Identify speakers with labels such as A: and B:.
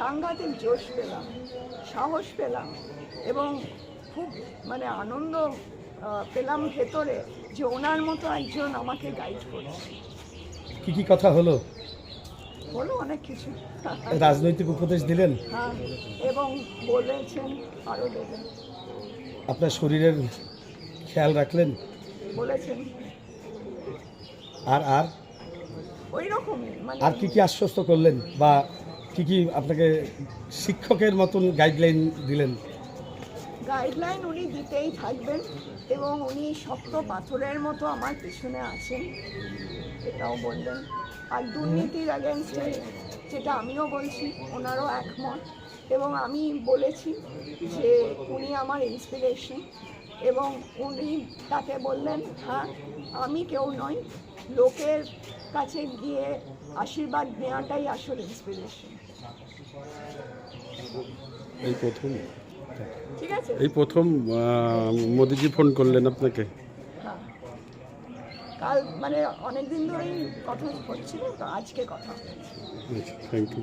A: আধ্যাত্মিক জোশ পেলাম সাহস পেলাম এবং খুব মানে আনন্দ পেলাম ভেতরে যে ওনার মতো একজন আমাকে গাইড করছে।
B: কি কি কথা হলো?
A: বলো অনেক কিছু।
B: রাজনৈতিক উপদেশ দিলেন?
A: হ্যাঁ এবং বলেছেন আরও দেবেন।
B: আপনার শরীরের খেয়াল রাখলেন?
A: বলেছেন।
B: আর আর?
A: ওই রকমই মানে
B: আর কি কি আশ্বস্ত করলেন বা কি কি আপনাকে শিক্ষকের মতন গাইডলাইন দিলেন?
A: গাইডলাইন উনি দিতেই থাকবেন এবং উনি শক্ত পাথরের মতো আমার পিছনে আছেন, এটাও বললেন। আর দুর্নীতির অ্যাগেনস্টে যেটা আমিও বলছি, ওনারও একমত। এবং আমি বলেছি যে উনি আমার ইন্সপিরেশন এবং উনি তাকে বললেন হ্যাঁ আমি কেউ নই, লোকের কাছে গিয়ে আশীর্বাদ নেওয়াটাই আসল ইন্সপিরেশন
C: এই প্রথম?
A: ঠিক আছে।
C: এই প্রথম মোদিজি ফোন করলেন আপনাকে?
A: হ্যাঁ। কাল মানে অনেক দিন ধরেই কথা হচ্ছিল তো আজকে কথা
C: থ্যাংক ইউ